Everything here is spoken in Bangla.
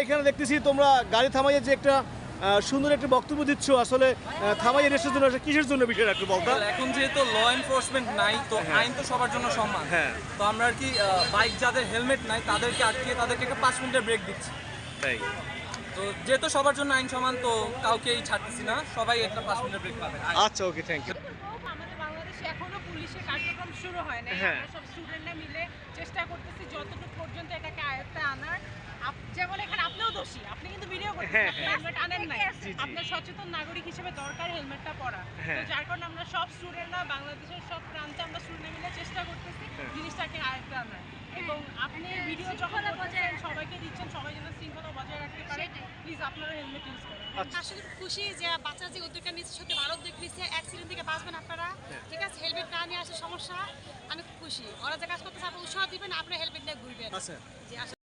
এখানে দেখতেছি তোমরা গাড়ি থামাইয়ে যে একটা সুন্দর একটা বক্তব্য দিচ্ছ আসলে আহ, থামাইয়ে রেস্টের জন্য আসলে কিসের জন্য বিষয়টা একটু বলতো? এখন যেহেতু ল এনফোর্সমেন্ট নাই তো আইন তো সবার জন্য সম্মান হ্যাঁ। তো আমরা আর কি বাইক যাদের হেলমেট নাই তাদেরকে আটকে তাদেরকে একটা পাঁচ মিনিটের ব্রেক দিচ্ছি। তাই। তো যেহেতু সবার জন্য আইন সমান তো কাউকেই ছাড়তেছি না। সবাই একটা পাঁচ মিনিটের ব্রেক পাবে। আচ্ছা ওকে থ্যাংক ইউ আমাদের বাংলাদেশে এখনও পুলিশের কার্যক্রম শুরু হয় না হ্যাঁ। সব স্টুডেন্টরা মিলে চেষ্টা করতেছি যতটুকু পর্যন্ত এটাকে আয়ত্তে আনার আপ- যেমন এখানে আপনিও দোষী আপনি কিন্তু ভিডিও করতেছেন হ্যাঁ, হ্যাঁ। হেলমেট আনেন নাই। জি, জি। আপনার সচেতন নাগরিক হিসেবে দরকার হেলমেটটা পরা। তো হ্যাঁ। যার কারণে আমরা সব স্টুডেন্টরা বাংলাদেশের সব প্রান্তে আমরা স্টুডেন্ট মিলে চেষ্টা করতেছি। জিনিসটাকে আয়ত্তে আনার। এবং আপনি ভিডিও যখন করতেছেন সবাইকে দিচ্ছেন সবাই যেন শৃঙ্খলা বজায় রাখতে পারে। প্লিজ আপনারা হেলমেট ইউজ করেন। আসলে খুশি যে বাচ্চা যে উদ্যোগটা নিচ্ছে সত্যি ভালো উদ্যোগ নিচ্ছে। অ্যাক্সিডেন্ট থেকে বাঁচবেন আপনারা। ঠিক আছে? হেলমেট না নিয়ে আসে সমস্যা। আমি খুশি। ওরা যে কাজ করতেছে আপনি উৎসাহ দিবেন আপনারা হেলমেট নিয়ে ঘুরবেন। আচ্ছা।